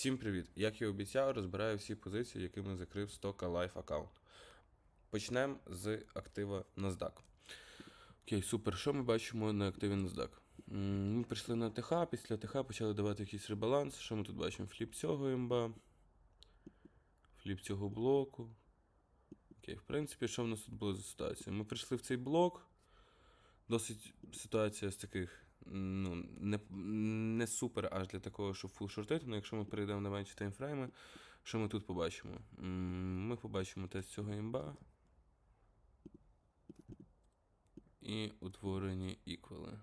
Всім привіт! Як і обіцяв, розбираю всі позиції, якими закрив стока Life аккаунт. Почнемо з актива NASDAQ. Окей, супер. Що ми бачимо на активі NASDAQ? Ми прийшли на ТХ, після ТХ почали давати якийсь ребаланс. Що ми тут бачимо? Фліп цього імба, фліп цього блоку. Окей, в принципі, що в нас тут було за ситуація? Ми прийшли в цей блок. Досить ситуація з таких ну, не, не супер аж для такого, щоб фул шортити, але якщо ми перейдемо на менші таймфрейми, що ми тут побачимо? Ми побачимо тест цього імба і утворені іквали,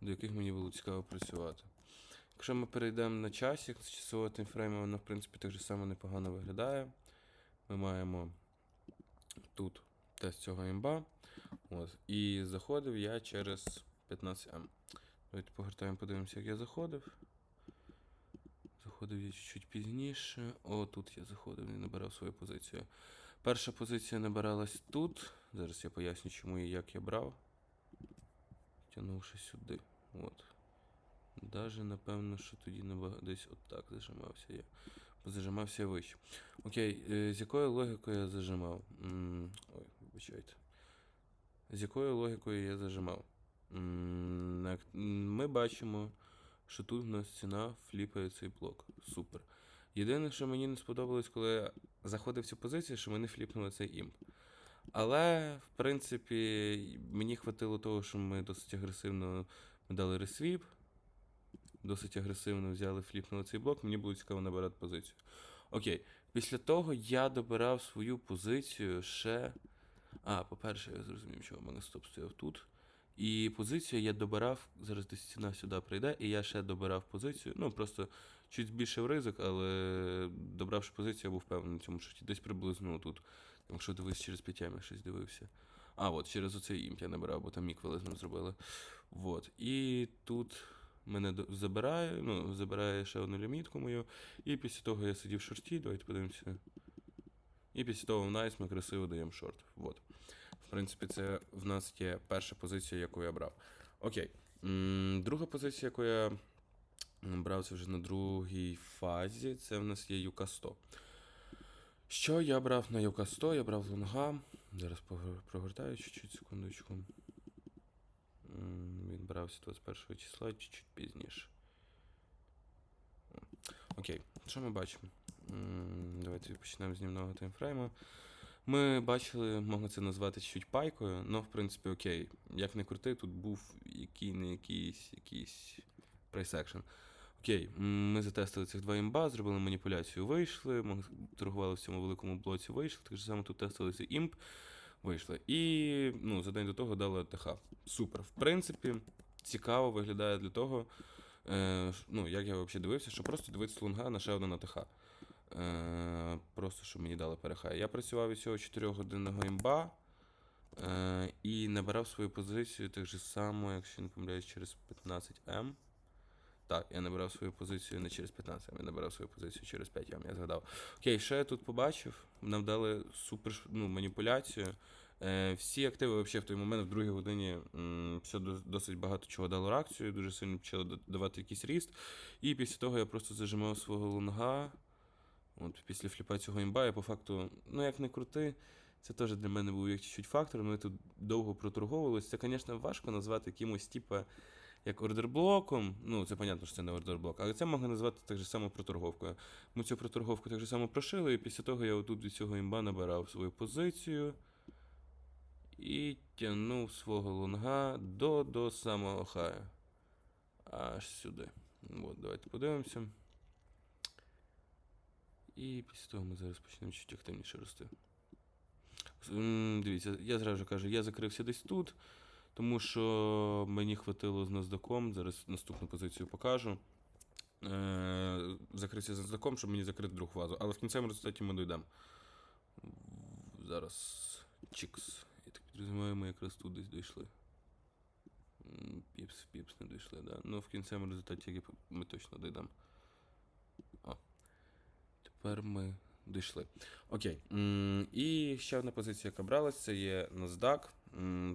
до яких мені було цікаво працювати. Якщо ми перейдемо на часик з часового таймфрейму, воно в принципі так же само непогано виглядає. Ми маємо тут тест цього імба. От. І заходив я через 15М. Давайте погортаємо, подивимося, як я заходив. Заходив я чуть-чуть пізніше. О, тут я заходив і набирав свою позицію. Перша позиція набиралась тут. Зараз я поясню, чому і як я брав. Тягнувши сюди. От. Даже, напевно, що тоді десь отак зажимався я. Бо зажимався я вище. Окей, е, з якою логікою я зажимав? Ой, вибачайте. З якою логікою я зажимав? Ми бачимо, що тут в нас ціна фліпає цей блок. Супер. Єдине, що мені не сподобалось, коли я заходив в цю позицію, що ми не фліпнули цей імп. Але, в принципі, мені хватило того, що ми досить агресивно дали ресвіп, досить агресивно взяли, фліпнули цей блок, мені було цікаво набирати позицію. Окей, після того я добирав свою позицію ще. А, по-перше, я зрозумів, що в мене стоп стояв тут. І позицію я добирав, зараз десь ціна сюди прийде, і я ще добирав позицію. Ну, просто чуть збільшив ризик, але добравши позицію, я був впевнений в цьому шорті. Десь приблизно тут. Якщо дивись через 5 я щось дивився. А, от, через оцей імп я набирав, бо там іквели з ним зробили. Вот. І тут мене забирає, ну, забирає ще одну лімітку мою. І після того я сидів в шорті, давайте подивимося. І після того в найс ми красиво даємо шорт. Вот. В принципі, це в нас є перша позиція, яку я брав. Окей. Друга позиція, яку я брав, вже на другій фазі. Це в нас є Юка 100. Що я брав на Юка 100? Я брав лонга. Зараз прогортаю чуть-чуть, секундочку. Він брався 21 числа, чуть-чуть пізніше. Окей, що ми бачимо? Давайте почнемо з днівного таймфрейму. Ми бачили, можна це назвати чуть пайкою, але в принципі окей. Як не крути, тут був який не якийсь якийсь прайс-екшн. Окей, ми затестили цих два імба, зробили маніпуляцію, вийшли, ми торгували в цьому великому блоці, вийшли. Так само тут тестили цей імп, вийшли. І ну, за день до того дали АТХ. Супер. В принципі, цікаво виглядає для того, е, ну, як я взагалі дивився, що просто дивитися лунга на ще одне АТХ. Просто щоб мені дали перехай. Я працював від цього 4-годинного імба е, і набирав свою позицію так же само, якщо не помиляюсь, через 15М. Так, я набирав свою позицію не через 15 М, я набирав свою позицію через 5 М, я згадав. Окей, що я тут побачив? Нам дали супер ну, маніпуляцію. Е, всі активи взагалі в той момент, в другій годині, м, все досить багато чого дало реакцію, дуже сильно почало давати якийсь ріст. І після того я просто зажимав свого лонга. От після фліпа цього імба, я по факту, ну як не крути, це теж для мене був як чуть-чуть фактор. Ми тут довго проторговувалися. Це, звісно, важко назвати якимось, типа, як ордерблоком. Ну, це понятно, що це не ордерблок, але це можна назвати так же само проторговкою. Ми цю проторговку так же само прошили, і після того я отут від цього імба набирав свою позицію і тягнув свого лонга до, до самого хаю. Аж сюди. От, давайте подивимося. І після того ми зараз почнемо чуть активніше рости. Дивіться, я зразу кажу, я закрився десь тут, тому що мені хватило з NASDAQ, зараз наступну позицію покажу. Е, закрився з NASDAQ, щоб мені закрити другу фазу. Але в кінцевому результаті ми дійдемо. Зараз чікс. Я так підрозумію, ми якраз тут десь дійшли. Піпс, піпс не дійшли, да. Ну, в кінцевому результаті ми точно дійдемо. Тепер ми дійшли. Окей. І ще одна позиція, яка бралась, це є NASDAQ.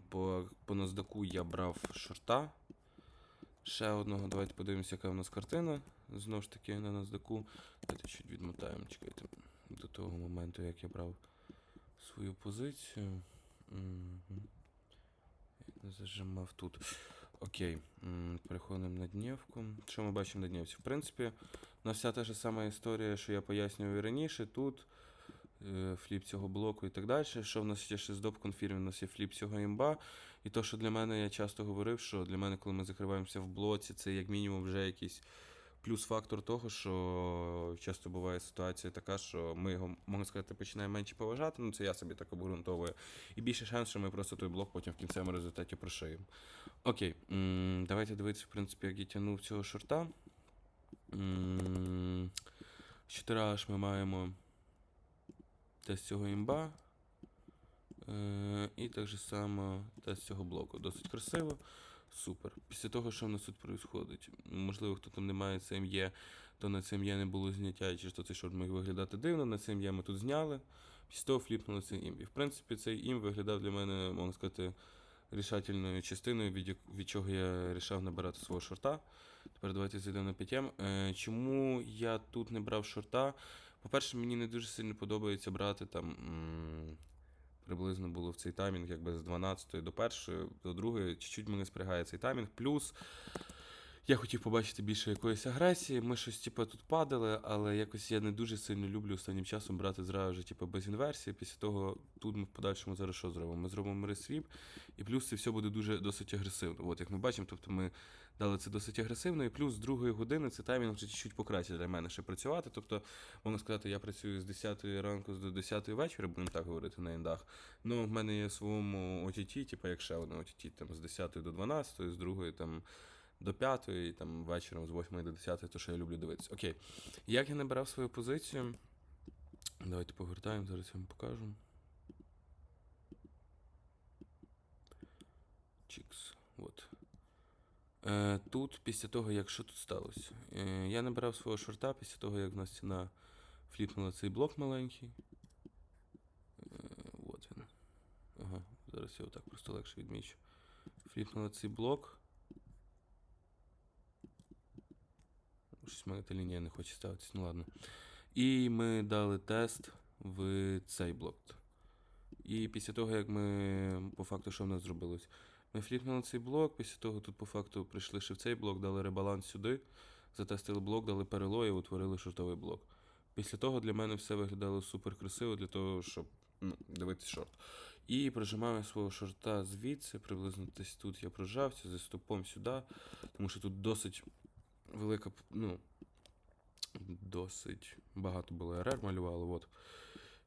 По, по NASDAQ я брав шорта. Ще одного. Давайте подивимося, яка у нас картина. знову ж таки на NASDAQ. Давайте чуть відмотаємо, чекайте. До того моменту, як я брав свою позицію. Я Зажимав тут. Окей. Переходимо на днівку. Що ми бачимо на днівці? В принципі, у нас вся та ж сама історія, що я пояснював і раніше. Тут е, фліп цього блоку і так далі. Що в нас є ще з доп конфірмів, у нас є фліп цього імба. І то, що для мене я часто говорив, що для мене, коли ми закриваємося в блоці, це як мінімум вже якийсь плюс-фактор того, що часто буває ситуація така, що ми його, можна сказати, починаємо менше поважати, ну це я собі так обґрунтовую. І більше шанс, що ми просто той блок потім в кінцевому результаті прошиємо. Окей, давайте дивитися, в принципі, як я тягнув цього шорта. З 4 аж ми маємо тест цього імба. Е, і так само тест цього блоку. Досить красиво. Супер. Після того, що в нас тут відбувається, можливо, хто там не має CME, то на CME не було зняття, чи що цей шорт міг виглядати дивно. На CME ми тут зняли. Після того фліпнули цей імб. І в принципі, цей імб виглядав для мене, можна сказати, рішательною частиною, від, від чого я рішав набирати свого шорта. Тепер давайте зайдемо на 5 Е, чому я тут не брав шорта? По-перше, мені не дуже сильно подобається брати там. Приблизно було в цей таймінг, якби з 12 до 1 до 2, чуть-чуть мене спрягає цей таймінг. Плюс я хотів побачити більше якоїсь агресії. Ми щось типу, тут падали, але якось я не дуже сильно люблю останнім часом брати зразу ж, типу, без інверсії. Після того тут ми в подальшому зараз що зробимо? Ми зробимо ресвіп, і плюс це все буде дуже досить агресивно. От як ми бачимо, тобто ми дали це досить агресивно, і плюс з другої години це таймінг вже чуть-чуть покраще для мене ще працювати. Тобто, можна сказати, я працюю з 10 ранку до 10 вечора, будемо так говорити на індах. Ну, в мене є своєму OTT, типу, як ще одне OTT, там з 10 до 12, з другої там до 5, і там вечором з 8 до 10, то що я люблю дивитися. Окей. Як я набирав свою позицію? Давайте повертаємо, зараз я вам покажу. Чікс. От. Е, тут, після того, як що тут сталося? Е, я набирав свого шорта після того, як в нас ціна фліпнула цей блок маленький. Е, от він. Ага, зараз я отак просто легше відмічу. Фліпнула цей блок. Щось в та лінія не хоче ставитись, ну ладно. І ми дали тест в цей блок. І після того, як ми по факту, що в нас зробилось? Ми фліпнули цей блок, після того тут по факту прийшли ще в цей блок, дали ребаланс сюди, затестили блок, дали перелой і утворили шортовий блок. Після того для мене все виглядало супер красиво для того, щоб ну, дивитися шорт. І прожимаю свого шорта звідси, приблизно десь тут я прожався, зі стопом сюди, тому що тут досить велика, ну, досить багато було РР малювало, от.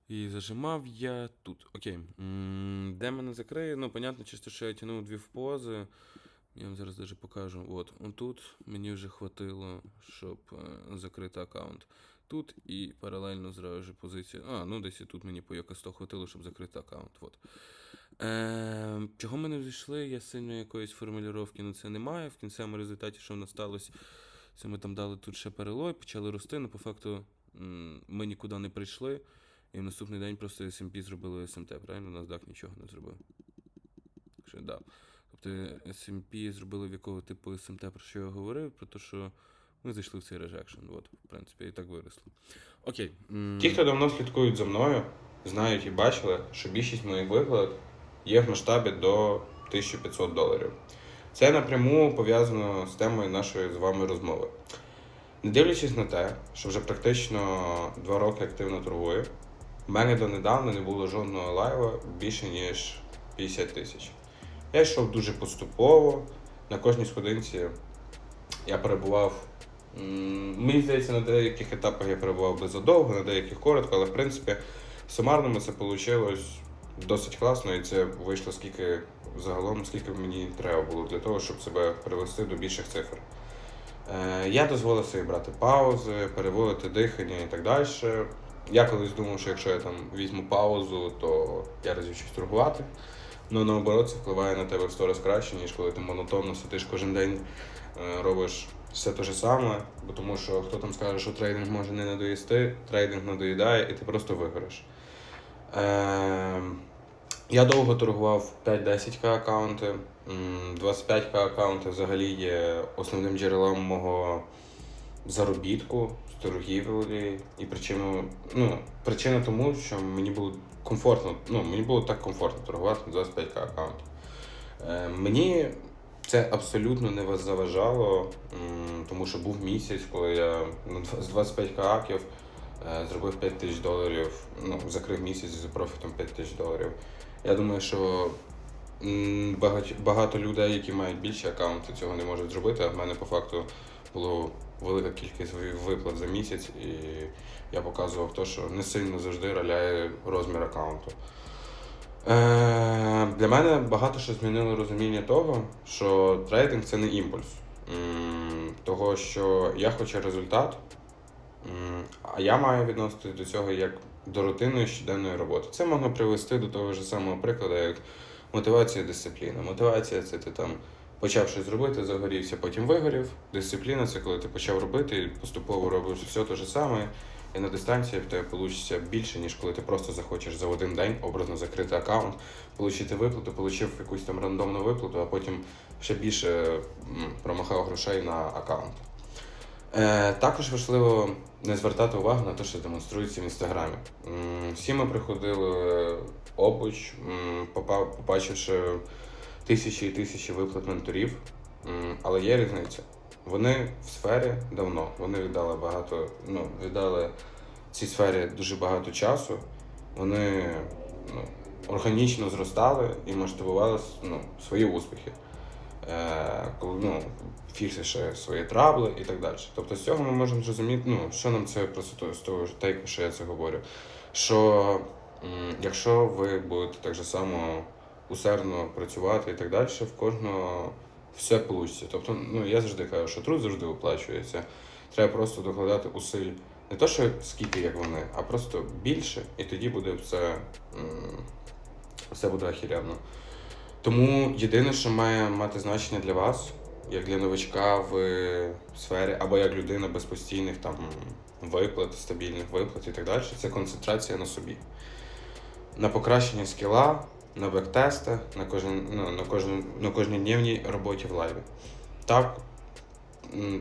І зажимав я тут. Окей. Де мене закриє? Ну, понятно, чисто, що я тягнув дві в пози. Я вам зараз даже покажу. От, тут мені вже хватило, щоб е, закрити аккаунт. Тут і паралельно зразу ж позиція. А, ну десь і тут мені по якось то хватило, щоб закрити аккаунт. От. Е, чого ми не взійшли? Я сильно якоїсь формулювання на це немає. В кінцевому результаті, що в нас сталося, це ми там дали тут ще перелой, почали рости, але по факту ми нікуди не прийшли. І в наступний день просто SMP зробили SMT, правильно? NASDAQ нічого не зробив. Так що, да. Тобто SMP зробили в якого типу SMT, про що я говорив, про те, що ми зайшли в цей режекшн. От, в принципі, і так виросло. Окей. Ті, хто давно слідкують за мною, знають і бачили, що більшість моїх виплат є в масштабі до 1500 доларів. Це напряму пов'язано з темою нашої з вами розмови. Не дивлячись на те, що вже практично два роки активно торгую, в мене донедавна не було жодного лайва більше ніж 50 тисяч. Я йшов дуже поступово. На кожній сходинці я перебував. Мені здається, на деяких етапах я перебував би задовго, на деяких коротко, але в принципі в сумарному це вийшло досить класно, і це вийшло скільки загалом, скільки мені треба було для того, щоб себе привести до більших цифр. Е, Я дозволив собі брати паузи, переводити дихання і так далі. Я колись думав, що якщо я там візьму паузу, то я розвічусь торгувати. Ну наоборот, це впливає на тебе в сто раз краще, ніж коли ти монотонно сидиш кожен день, е, робиш все те ж саме, бо тому що хто там скаже, що трейдинг може не надоїсти, трейдинг надоїдає, і ти просто вигориш. Е, я довго торгував 5-10к аккаунти. 25к аккаунти взагалі є основним джерелом мого заробітку з торгівлі. І причину, ну, причина тому, що мені було комфортно, ну, мені було так комфортно торгувати на 25к аккаунт. Е, мені це абсолютно не заважало, тому що був місяць, коли я з 25к аків е, зробив 5 тисяч доларів, ну, закрив місяць з профітом 5 тисяч доларів. Я думаю, що багато людей, які мають більші аккаунти, цього не можуть зробити, а в мене по факту було велика кількість виплат за місяць, і я показував те, що не сильно завжди роляє розмір аккаунту. Е, для мене багато що змінило розуміння того, що трейдинг це не імпульс. Того, що я хочу результат, а я маю відноситись до цього як до рутинної щоденної роботи. Це можна привести до того ж самого прикладу, як мотивація, дисципліна. Мотивація це ти там почав щось робити, загорівся, потім вигорів. Дисципліна це коли ти почав робити і поступово робиш все те ж саме. І на дистанції в тебе вийде більше, ніж коли ти просто захочеш за один день образно закрити аккаунт, отримати виплату, отримав якусь там рандомну виплату, а потім ще більше промахав грошей на аккаунт. Е, також важливо не звертати увагу на те, що демонструється в інстаграмі. Всі ми приходили обуч, побачивши тисячі і тисячі виплат менторів, але є різниця. Вони в сфері давно, вони віддали багато, ну, віддали цій сфері дуже багато часу. Вони ну, органічно зростали і масштабували ну, свої успіхи. Е, коли ну, фіксиш свої трабли і так далі. Тобто з цього ми можемо зрозуміти, ну, що нам це просто з того тейку, що я це говорю. Що якщо ви будете так же само усердно працювати і так далі, в кожного все вийде. Тобто, ну я завжди кажу, що труд завжди оплачується. Треба просто докладати усиль. Не то, що скільки як вони, а просто більше, і тоді буде все, все буде охеренно. Тому єдине, що має мати значення для вас, як для новачка в сфері, або як людина без постійних там виплат, стабільних виплат і так далі, це концентрація на собі. На покращення скіла, на бектести, на кожен, ну, на кожен, на кожнодневній роботі в лайві. Так,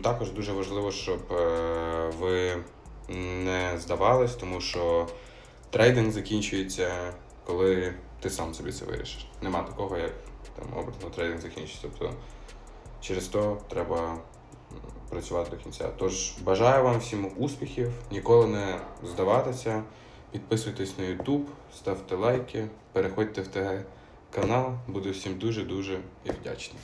також дуже важливо, щоб е, ви не здавались, тому що трейдинг закінчується, коли ти сам собі це вирішиш. Нема такого, як там образно трейдинг закінчиться. Тобто через то треба працювати до кінця. Тож бажаю вам всім успіхів, ніколи не здаватися. Підписуйтесь на YouTube, ставте лайки, переходьте в ТГ канал. Буду всім дуже-дуже і вдячний.